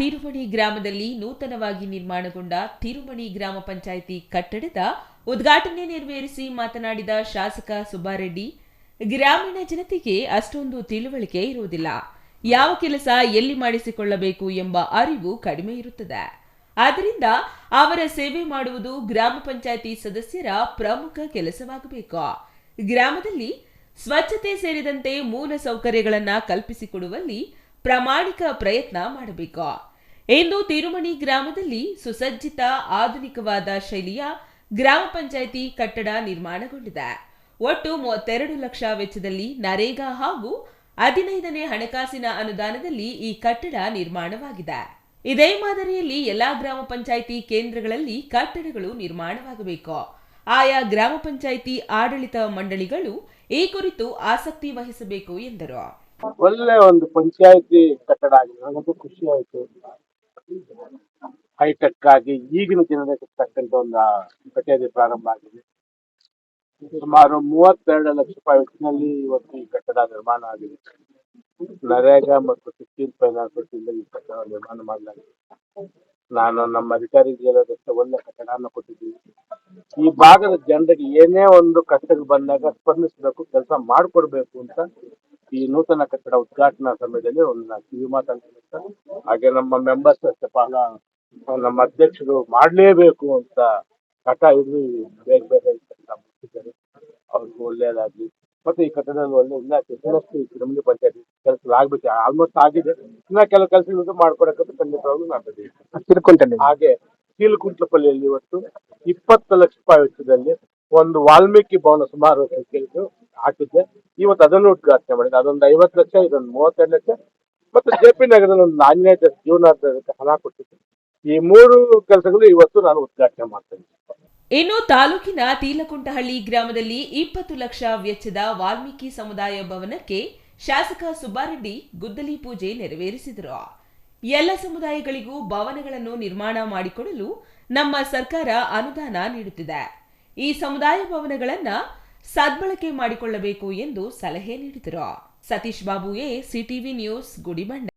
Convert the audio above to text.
ತಿರುಮಣಿ ಗ್ರಾಮದಲ್ಲಿ ನೂತನವಾಗಿ ನಿರ್ಮಾಣಗೊಂಡ ತಿರುಮಣಿ ಗ್ರಾಮ ಪಂಚಾಯಿತಿ ಕಟ್ಟಡದ ಉದ್ಘಾಟನೆ ನೆರವೇರಿಸಿ ಮಾತನಾಡಿದ ಶಾಸಕ ಸುಬ್ಬಾರೆಡ್ಡಿ, ಗ್ರಾಮೀಣ ಜನತೆಗೆ ಅಷ್ಟೊಂದು ತಿಳುವಳಿಕೆ ಇರುವುದಿಲ್ಲ. ಯಾವ ಕೆಲಸ ಎಲ್ಲಿ ಮಾಡಿಸಿಕೊಳ್ಳಬೇಕು ಎಂಬ ಅರಿವು ಕಡಿಮೆ ಇರುತ್ತದೆ. ಆದ್ದರಿಂದ ಅವರ ಸೇವೆ ಮಾಡುವುದು ಗ್ರಾಮ ಪಂಚಾಯಿತಿ ಸದಸ್ಯರ ಪ್ರಮುಖ ಕೆಲಸವಾಗಬೇಕು. ಗ್ರಾಮದಲ್ಲಿ ಸ್ವಚ್ಛತೆ ಸೇರಿದಂತೆ ಮೂಲ ಸೌಕರ್ಯಗಳನ್ನು ಕಲ್ಪಿಸಿಕೊಡುವಲ್ಲಿ ಪ್ರಾಮಾಣಿಕ ಪ್ರಯತ್ನ ಮಾಡಬೇಕು. ಇಂದು ತಿರುಮಣಿ ಗ್ರಾಮದಲ್ಲಿ ಸುಸಜ್ಜಿತ ಆಧುನಿಕವಾದ ಶೈಲಿಯ ಗ್ರಾಮ ಪಂಚಾಯಿತಿ ಕಟ್ಟಡ ನಿರ್ಮಾಣಗೊಂಡಿದೆ. ಒಟ್ಟು ಮೂವತ್ತೆರಡು ಲಕ್ಷ ವೆಚ್ಚದಲ್ಲಿ ನರೇಗಾ ಹಾಗೂ ಹದಿನೈದನೇ ಹಣಕಾಸಿನ ಅನುದಾನದಲ್ಲಿ ಈ ಕಟ್ಟಡ ನಿರ್ಮಾಣವಾಗಿದೆ. ಇದೇ ಮಾದರಿಯಲ್ಲಿ ಎಲ್ಲಾ ಗ್ರಾಮ ಪಂಚಾಯಿತಿ ಕೇಂದ್ರಗಳಲ್ಲಿ ಕಟ್ಟಡಗಳು ನಿರ್ಮಾಣವಾಗಬೇಕು. ಆಯಾ ಗ್ರಾಮ ಪಂಚಾಯಿತಿ ಆಡಳಿತ ಮಂಡಳಿಗಳು ಈ ಕುರಿತು ಆಸಕ್ತಿ ವಹಿಸಬೇಕು ಎಂದರು. ಒಳ್ಳೆ ಒಂದು ಪಂಚಾಯಿತಿ ಕಟ್ಟಡ ಆಗಿದೆ. ಖುಷಿ ಆಯ್ತು. ಹೈಟೆಕ್ ಆಗಿ ಈಗಿನ ಜನರಿಗೆ ತಕ್ಕಂತ ಒಂದು ಕಚೇರಿ ಪ್ರಾರಂಭ ಆಗಿದೆ. ಸುಮಾರು ಮೂವತ್ತೆರಡು ಲಕ್ಷ ರೂಪಾಯಿ ವೆಚ್ಚದಲ್ಲಿ ಇವತ್ತು ಈ ಕಟ್ಟಡ ನಿರ್ಮಾಣ ಆಗಿದೆ. ನರೇಗಾ ಮತ್ತು ಸಿಕ್ಕಿಂ ಫೈನಾನ್ಸ್ ವತಿಯಿಂದ ಈ ಕಟ್ಟಡ ನಿರ್ಮಾಣ ಮಾಡಲಾಗಿದೆ. ನಾನು ನಮ್ಮ ಅಧಿಕಾರಿಗೆ ಹೇಳೋದಕ್ಕೆ ಒಳ್ಳೆ ಕಟ್ಟಡವನ್ನು ಕೊಟ್ಟಿದ್ದೀವಿ. ಈ ಭಾಗದ ಜನರಿಗೆ ಏನೇ ಒಂದು ಕಷ್ಟಗಳು ಬಂದಾಗ ಸ್ಪಂದಿಸಬೇಕು, ಕೆಲಸ ಮಾಡಿಕೊಡ್ಬೇಕು ಅಂತ ಈ ನೂತನ ಕಟ್ಟಡ ಉದ್ಘಾಟನಾ ಸಮಯದಲ್ಲಿ ಒಂದು ಕಿವಿ ಮಾತಾಡ್ತೀನಿ ಹಾಗೆ ನಮ್ಮ ಮೆಂಬರ್ಸ್ ಅಷ್ಟೇ ಬಹಳ ನಮ್ಮ ಅಧ್ಯಕ್ಷರು ಮಾಡಲೇಬೇಕು ಅಂತ ಕಟ ಇಲ್ಲಿ ಬೇಗ ಬೇಗ ಮುಗಿಸಿದ್ದಾರೆ. ಅವ್ರಿಗೂ ಒಳ್ಳೇದಾಗ್ಲಿ. ಮತ್ತೆ ಈ ಕಟ್ಟಡದಲ್ಲಿ ಒಳ್ಳೆ ಇಲಾಖೆ ಈ ತಿರುಮಲಿ ಪಂಚಾಯತಿ ಕೆಲಸ ಆಗ್ಬೇಕು ಆಲ್ಮೋಸ್ಟ್ ಆಗಿದೆ. ಇನ್ನ ಕೆಲವು ಕೆಲಸ ಮಾಡ್ಕೊಡಕ್ಕೆ ಖಂಡಿತವಾಗ್ಲೂ. ತಿಳ್ಕೊಂತೇನೆ ಹಾಗೆ ಕೀಲುಕುಂಟ್ಲಪಲ್ಲಿಯಲ್ಲಿ ಇವತ್ತು ಇಪ್ಪತ್ತು ಲಕ್ಷ ರೂಪಾಯಿ ವೆಚ್ಚದಲ್ಲಿ ಒಂದು ವಾಲ್ಮೀಕಿ ಭವನ ಸುಮಾರು ಹಾಕಿದ್ದೆ. ಇವತ್ತು ಅದನ್ನು ಉದ್ಘಾಟನೆ ಮಾಡಿದೆ ಅದೊಂದು ಐವತ್ತು ಲಕ್ಷ, ಇದೊಂದು ಮೂವತ್ತೆರಡು ಲಕ್ಷ. ಮತ್ತೆ ಜೆ ಪಿ ನಗರದಲ್ಲಿ ಒಂದು ಜೀವನಾರ್ಥಕ್ಕೆ ಹಣ ಕೊಟ್ಟಿದ್ದೆ. ಈ ಮೂರು ಕೆಲಸಗಳು ಇವತ್ತು ನಾನು ಉದ್ಘಾಟನೆ ಮಾಡ್ತೇನೆ. ಇನ್ನು ತಾಲೂಕಿನ ತೀಲಕುಂಟಹಳ್ಳಿ ಗ್ರಾಮದಲ್ಲಿ ಇಪ್ಪತ್ತು ಲಕ್ಷ ವೆಚ್ಚದ ವಾಲ್ಮೀಕಿ ಸಮುದಾಯ ಭವನಕ್ಕೆ ಶಾಸಕ ಸುಬ್ಬಾರೆಡ್ಡಿ ಗುದ್ದಲಿ ಪೂಜೆ ನೆರವೇರಿಸಿದರು. ಎಲ್ಲ ಸಮುದಾಯಗಳಿಗೂ ಭವನಗಳನ್ನು ನಿರ್ಮಾಣ ಮಾಡಿಕೊಡಲು ನಮ್ಮ ಸರ್ಕಾರ ಅನುದಾನ ನೀಡುತ್ತಿದೆ. ಈ ಸಮುದಾಯ ಭವನಗಳನ್ನ ಸದ್ಬಳಕೆ ಮಾಡಿಕೊಳ್ಳಬೇಕು ಎಂದು ಸಲಹೆ ನೀಡಿದರು. Satish Babu A CTV news Gudibande